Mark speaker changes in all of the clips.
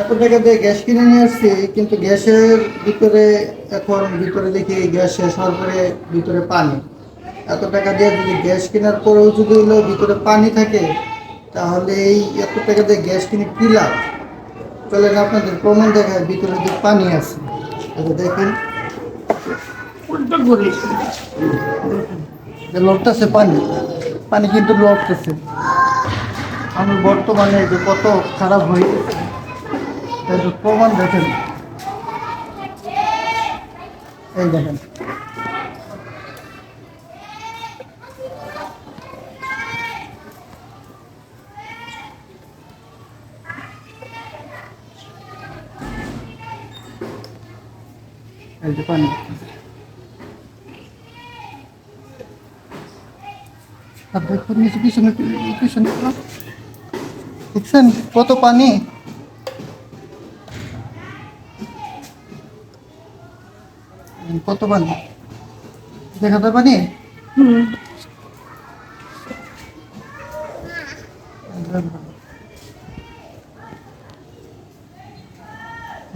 Speaker 1: এত টাকা দিয়ে গ্যাস কিনে নিয়ে আসছি কিন্তু গ্যাসের ভিতরে এখন ভিতরে দেখি গ্যাস শেষ হওয়ার পরে ভিতরে পানি। এত টাকা দিয়ে যদি গ্যাস কেনার পরেও যদি হলো ভিতরে পানি থাকে তাহলে এই এত টাকা দিয়ে গ্যাস কিনে কী লাভ? চলেন আপনাদের প্রমাণ দেখায় ভিতরে যে পানি আছে। এটা দেখেন।
Speaker 2: উল্টো করিস
Speaker 1: লড়তেছে পানি পানি কিন্তু লড়তেছে আমি বর্তমানে যে কত খারাপ হয়ে যে প্রমাণ দেখেন। এই দেখেন। এই যে পানি। আর দেখুন নিচে পিছনে পিছনে কত পানি? কত পানি দেখা যায় পানি?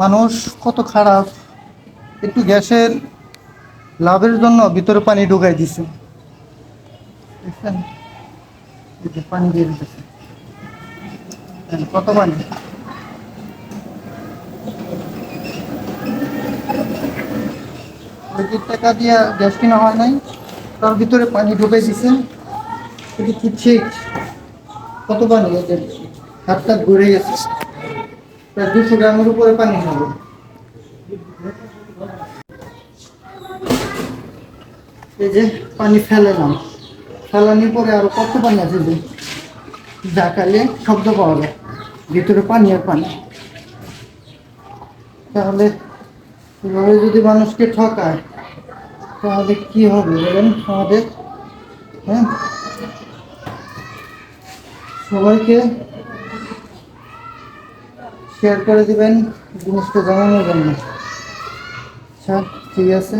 Speaker 1: মানুষ কত খারাপ। একটু গ্যাসের লাভের জন্য ভিতরে পানি ঢুকাই দিছে। দেখছেন? পানি দিয়ে দিতেছে কত পানি? ওই টাকা দিয়ে গ্যাস কিনা হয় নাই। তার ভিতরে পানি ঢুকাই দিছে কিন্তু কি কত পানি এদের হাত টাত ঘুরে গেছে। প্রায় দুশো গ্রামের উপরে পানি হবে। এই যে পানি ফেলালাম। ফেলানোর পরে আরও কত পানি আছে যে? জাকালে শব্দ পাওয়া যায়। ভিতরে পানি আর পানি। তাহলে এভাবে যদি মানুষকে ঠকায়, তাহলে কি হবে বলেন আমাদের? হ্যাঁ? সবাইকে শেয়ার করে দিবেন, জিনিসটা জানানোর জন্য। আচ্ছা ঠিক আছে।